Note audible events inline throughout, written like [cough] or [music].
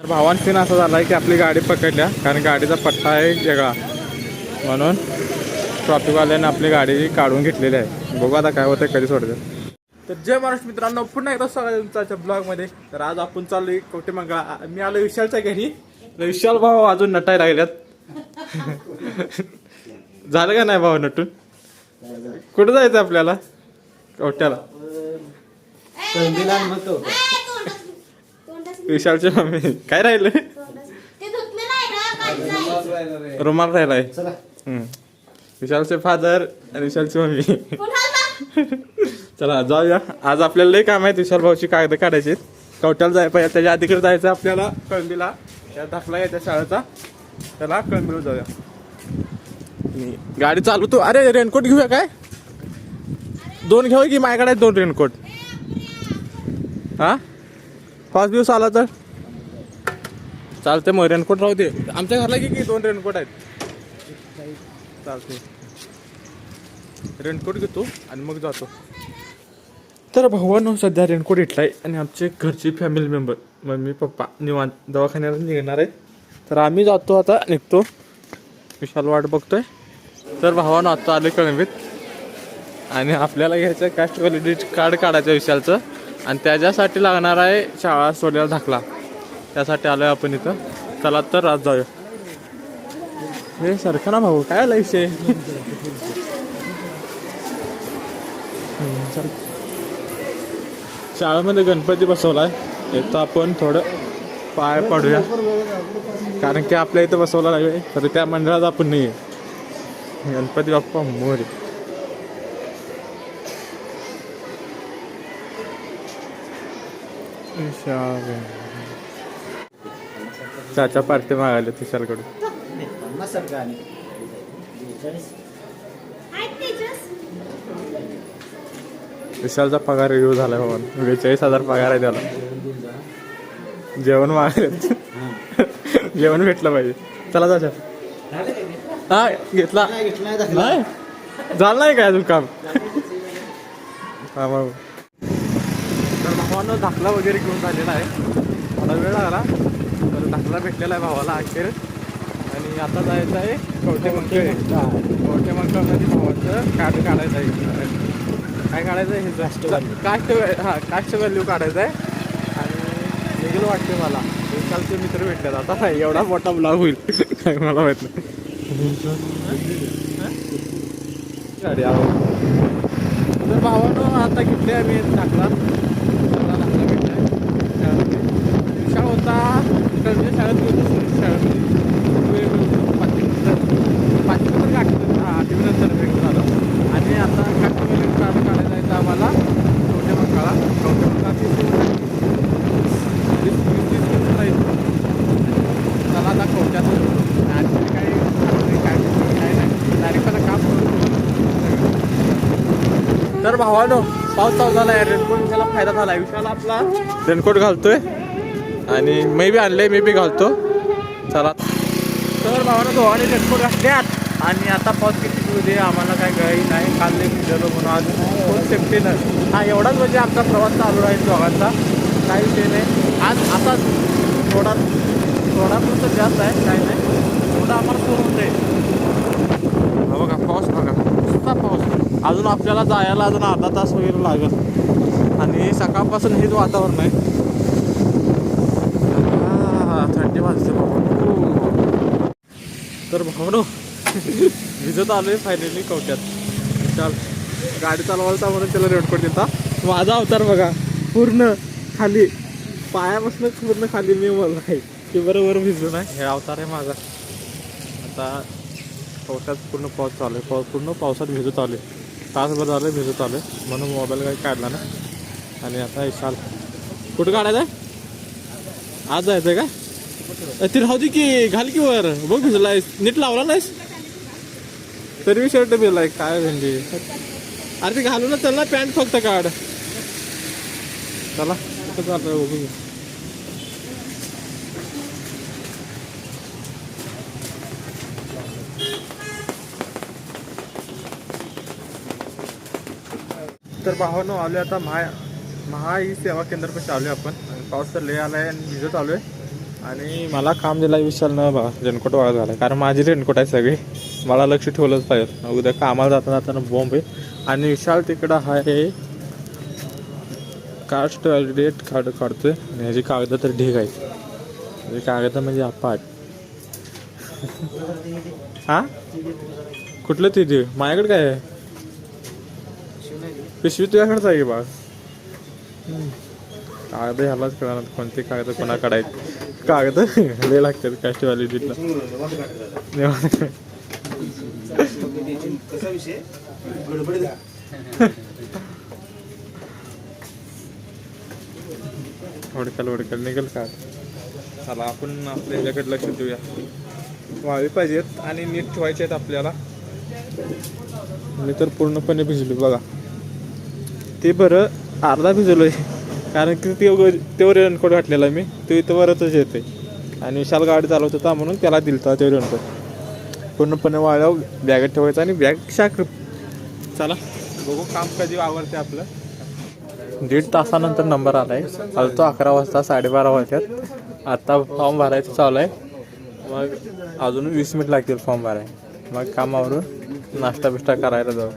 तर भावान सीन असा झाला आहे की आपली गाडी पकडल्या कारण गाडीचा पट्टा आहे वेगळा. म्हणून ट्रॉफिकवाल्याने आपली गाडी काढून घेतलेली आहे. बघू आता काय होतं कधी सोडतं. तर जय महाराष्ट्र मित्रांनो पुन्हा एकदा स्वागत तुमच्या ब्लॉगमध्ये तर आज आपण चाललोय कोटे मंगळा मी आलो विशालच्या घरी. तर विशाल भाऊ अजून नटाय लागल्यात. झालं का नाही भाऊ नटून? कुठं जायचं आपल्याला? कवट्याला विशालची मम्मी काय राहिलं? रुमाल राहिलाय. विशालचे फादर आणि विशालची मम्मी. चला जाऊया. आज आपल्याला लई काम आहे विशाल भाऊची कागद काढायची कवट्याला जायला पाहिजे त्याच्या अधिकडे जायचं आपल्याला कळंबीला. त्या दाखला आहे त्या शाळेचा. त्याला कळंबीला जाऊया. आणि गाडी चालवतो अरे रेनकोट घेऊया काय? दोन घेऊ की? माझ्याकडे आहेत दोन रेनकोट. हा? पाच दिवस आला तर? चालते मग रेनकोट राहू दे आमच्या घरला की की दोन रेनकोट आहेत? चालते रेनकोट घेतो आणि मग जातो. तर भावानं सध्या रेनकोट घेतलाय आणि आमचे घरचे फॅमिली मेंबर मम्मी पप्पा निवांत दवाखान्याला निघणार आहे तर आम्ही जातो आता निघतो. विशाल वाट बघतोय. तर भावानं आता आले कळंबीत. आणि आपल्याला घ्यायचं कास्ट व्हॅलिडिटी कार्ड काढायचं विशालचं. आणि त्याच्यासाठी लागणार आहे शाळा सोडलेला दाखला त्यासाठी आलोय आपण इथं. चला तर आज जाऊया. हे सारखं ना भाऊ काय आला विषय? शाळेमध्ये गणपती बसवला आहे इथं आपण थोडं पाय पडूया. कारण की आपल्या इथं बसवला आहे तर त्या मंडळात आपण नाही आहे गणपती बाप्पा मोरे. चाचा पार्टी मागायला तुषारकडून. विशालचा पगार रिव्ह्यू झाला हो बेचाळीस हजार पगार आहे त्याला. जेवण मागायला जेवण भेटलं पाहिजे. चला चाचा. हा घेतला. नाही झालं नाही काय अजून काम? हा भाऊ तर भावानं दाखला वगैरे घेऊन झालेला आहे. थोडा वेळ लागला तर दाखला भेटलेला आहे भावाला अखेर. आणि आता जायचं आहे कवठे मंके कवठे मंकामध्ये भावाचं कार्ड काढायचं आहे. काय काढायचं आहे? हे कास्ट हा कास्ट व्हॅल्यू काढायचं आहे. आणि वेगळं वाटते मला. विशालचे मित्र भेटले आता. नाही एवढा मोठा ब्लॉग होईल. काय मला माहीत नाही. तर भावानं आता घेतले आम्ही दाखला मला दाखला भेटलाय शाळेमध्ये आता होता कळले शाळेत होतो शाळेमध्ये वेळ होतो पाच नंतर पाच नंतर काढतो हा आठवी नंतर भेट झालं. आणि आता काठीमध्ये कार्ड काढायला जायचं आम्हाला. कवठे मंकाळा कवठे मंकाळा तीस वीस वीस किलोमीटर आहे चला आता कवट्यात आणि काही काय काय नाही. डायरेक्ट मला काम करून तर भावानो पाऊस चालू झाला आहे रेनकोट घ्यायला फायदा झाला आहे विषयाला आपला रेनकोट घालतोय. आणि मी बी आणले मी बी घालतो. चला. तर भावानं दोघांनी रेनकोट घातल्यात. आणि आता पाऊस किती सुरू दे आम्हाला काय गळी नाही काढले भिजलो म्हणून आज कोण सेफ्टीनं हा एवढाच म्हणजे आमचा प्रवास चालू राहील दोघांचा. काही विषय नाही. आज आता थोडा थोडा पुरतं जास्त आहे काही नाही. थोडा आम्हाला सुरू होते हा बघा पाऊस बघा. नुसता पाऊस. अजून आपल्याला जायला अजून अर्धा तास वगैरे लागेल. आणि सकाळपासून हेच वातावरण आहे. थंडी वाजते बाबा. तर भावनो [laughs] भिजत आलोय फायनली कवट्यात. चाल गाडी चालवायला म्हणून त्याला रेडकोट देता. माझा अवतार बघा पूर्ण खाली पायापासून पूर्ण खाली मी मला आहे. की बरोबर भिजून नाही हे अवतार आहे माझा. आता पावसात पूर्ण पाऊस चालू आहे. पाऊस पूर्ण पावसात भिजत आले तासभर झालं भिजत आले म्हणून मोबाईल काही काढला ना आणि आता विशाल. चाल कुठं काढायचं आहे आज जायचं का तिला ती राहू की घाल की वर. बघ भिजलायस नीट लावला नाहीस? तरी शर्ट भिजलाय काय भेंडी अरे ते घालून चल ना पॅन्ट फक्त काढ. चला बघू तर भावानो आलो आता महा महा ई सेवा केंद्र पण आलोय आपण. पाऊस तर लय आलाय आणि भिजत आलोय. आणि मला काम दिला विशाल न बा रेनकोट वाळत झाला कारण माझी रेनकोट आहे सगळी. मला लक्ष ठेवलंच पाहिजे. उद्या कामाला जाताना जाताना बॉम्ब आहे. आणि विशाल तिकडं आहे. कास्ट डेट काढ काढतोय. आणि ह्याची कागद तर ढीक आहे ह्याची कागद म्हणजे अपाट. हा? कुठलं ती देव माझ्याकडे काय आहे? पिशवी तुझ्याकडेच आहे की बाळ कागद ह्यालाच कळणार कोणते कागद कोणाकडे आहेत. कागद लय लागतात कास्ट व्हॅलिडिटीला कसा विषय हुडकल हुडकल निघेल का? चला आपण आपल्या याच्याकडे लक्ष देऊया. व्हावी पाहिजेत आणि नीट ठेवायचे आहेत आपल्याला. मी तर पूर्णपणे भिजलो बघा. ते बरं अर्धा भिजलोय. कारण की ते तेव्हा रेनकोट घातलेला मी. तो इथं वरतच येते आणि विशाल गाडी चालवत होता म्हणून त्याला दिलता ते रेनकोट पूर्णपणे वाळव बॅगेत ठेवायचं आणि बॅग शाक चला बघू काम कधी आवडते आपलं. दीड तासानंतर नंबर आलाय. आलतो अकरा वाजता साडेबारा वाजतात. आता फॉर्म भरायचं चालू आहे मग अजून वीस मिनिट लागतील फॉर्म भराय मग कामावरून नाश्ता बिष्टा करायला जाऊ.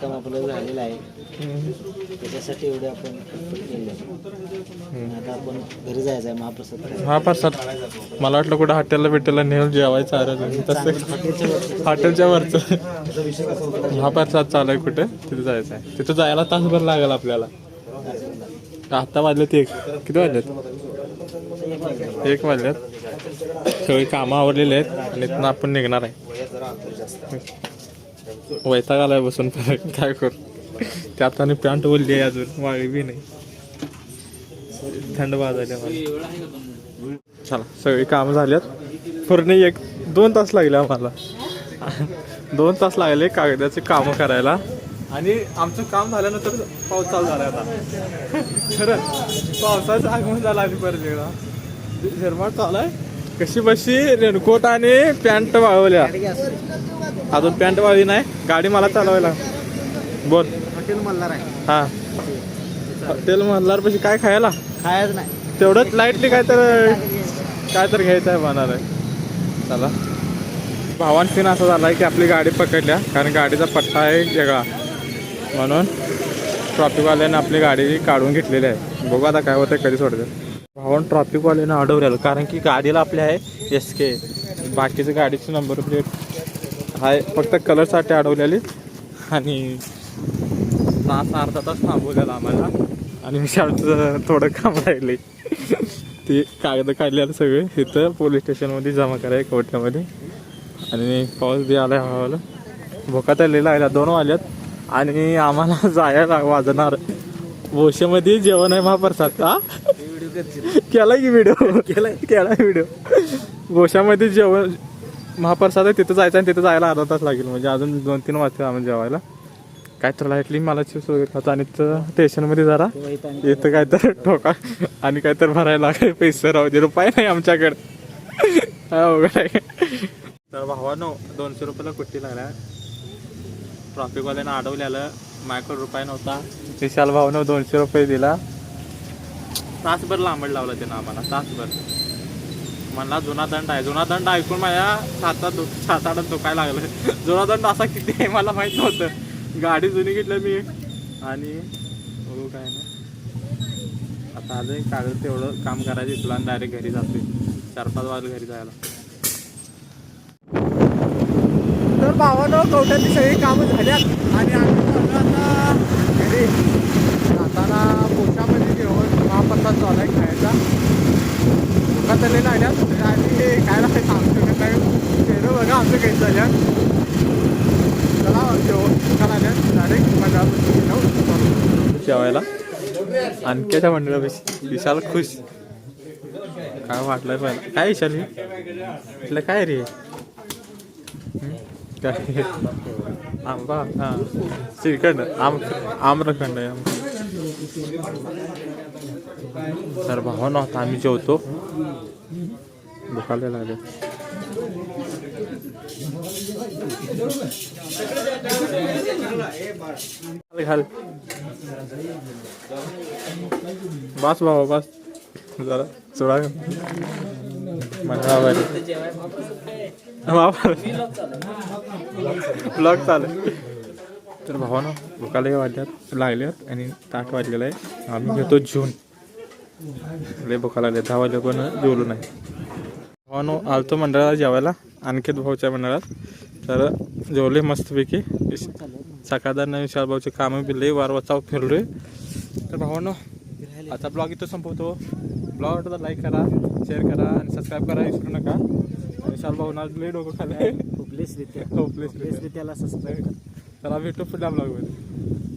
काम आपलं झालेलं आहे. त्याच्यासाठी एवढे आपण आता आपण घरी जायचं आहे महाप्रसाद. हा प्रसाद मला वाटलं कुठं हॉटेलला बिटेलला नेहून जेवायचं अरे तसं हॉटेलच्या वरचं. हा प्रसाद चालू आहे कुठे? तिथे जायचं आहे. तिथं जायला तासभर लागेल आपल्याला. आता वाजलेत एक. किती वाजलेत? एक वाजलेत. सगळी कामं आवडलेली आहेत आणि इथून आपण निघणार आहे. वैताग आलाय बसून काय करू? त्यात आणि पॅन्ट ओलली आहे अजून वाळी बी नाही. थंड वाजायला मला. चला सगळी कामं झाल्यात पूर्ण एक दोन तास लागले आम्हाला. दोन तास लागले कागदाचे कामं करायला. आणि आमचं काम झाल्यानंतर पाऊस चालू झाला आता. खरं पावसाचं आगमन झालं आणि परत एकदा. झिरमाट चालू आहे. कशी बशी रेनकोट आणि पॅन्ट वाळवल्या. अजून पॅन्ट वाळली नाही गाडी मला चालवायला. बोल. हॉटेल मल्हार आहे. हा. हॉटेल म्हणणार पशी काय खायला? खायच नाही. तेवढंच लाईटली काय तर काय तर घ्यायचं आहे म्हणणार आहे चला. भावान सीन असा झाला की आपली गाडी पकडल्या कारण गाडीचा पट्टा आहे वेगळा. म्हणून ट्रॉफिकवाल्याने आपली गाडी काढून घेतलेली आहे. बघू आता काय होतं कधी सोडतं भावान ट्रॉफिकवाल्यानं अडवलेलं कारण की गाडीला आपल्या आहे एस के बाकीचं गाडीचं नंबर प्लेट आहे फक्त कलरसाठी अडवलेली. आणि तास अर्धा तास थांबवलेला आम्हाला. आणि विशाळचं थोडं काम राहिले ते कागद काढलेलं सगळे. इथं पोलीस स्टेशनमध्ये जमा कराय कोर्टामध्ये. आणि पाऊस बी आलाय हवाला भोका तर लागला दोन वाजल्यात आणि आम्हाला [laughs] जायला वाजणार. भोशेमध्ये जेवण आहे महाप्रसाद हा केला की व्हिडिओ केला केला व्हिडिओ भोशामध्ये जेवण महाप्रसाद आहे तिथं जायचं आणि तिथं जायला अर्धा तास लागेल. म्हणजे अजून दोन तीन वाजता आम्हाला जेवायला. काय तर लाईटली मला चिप्स वगैरे खातो आणि स्टेशनमध्ये जरा इथं काय तर ठोका. आणि काय तर भरायला लागेल पैसे. राहू दे रुपये नाही आमच्याकडे. अवघड आहे. तर भावानो दोनशे रुपयाला कुट्टी लागल्या. ट्रॉफिकवाल्यानं अडवल्यालं. माझ्याकडे रुपये नव्हता. विशाल भाऊनं दोनशे रुपये दिला. तासभर लांबड लावला त्यानं आम्हाला तासभर. म्हणला जुना दंड आहे जुना दंड ऐकून माझ्या छातात दु छाताडात दुखायला लागलं. [laughs] जुना दंड असा किती आहे मला माहीत नव्हतं. गाडी जुनी घेतलं मी. आणि हो काय ना आता आलं कागद तेवढं काम करायचं तुला डायरेक्ट घरी जातोय. चार पाच वाजले घरी जायला. तर भावानं कवट्याची सगळी कामं झाल्यात आणि आम्ही आता घरी. जाताना पोशामध्ये जेवण चालू आहे खायचा धोका तर नाही लागल्यात आणि खायला काही सांगतो काय नाही बघा आमचं काही झाल्या चला जेवण भुका आल्या डायरेक्ट मजा जेवायला. आणखीच्या मंडळापाशी. विशाल खुश. काय वाटलं पण. काय विशाल हे? म्हटलं काय रे? काय? आंबा. हां. श्रीखंड. आम आम्रखंड आहे आम तर भावा नव्हता आम्ही जेवतो. दुखायला लागले. घाल बस भावा बस. जरा सोडा. मंडळावर ब्लॉग चालू. तर भावानं भुकाला वाटल्यात लागल्यात आणि ताट वाजलेलं आहे. आम्ही घेतो जेवून. लय भुका लागले. दहा वाजले पण जेवलो नाही. भावानो आलतो मंडळाला जेवायला आणखीत भाऊच्या मंडळात. तर जेवले मस्तपैकी. सकाळदार विशाल भाऊचे कामं बिले वार वाचाव फिरलोय. तर भावानो आता ब्लॉग इथं संपवतो. ब्लॉग आवडला लाईक करा शेअर करा आणि सबस्क्राईब करा विसरू नका. विशाल भाऊ ना लय डोकं खाले उपलेसरित्या Hopeless रित्या. उपलेसरित्याला सबस्क्राईब चला भेटू पुढल्या ब्लॉगमध्ये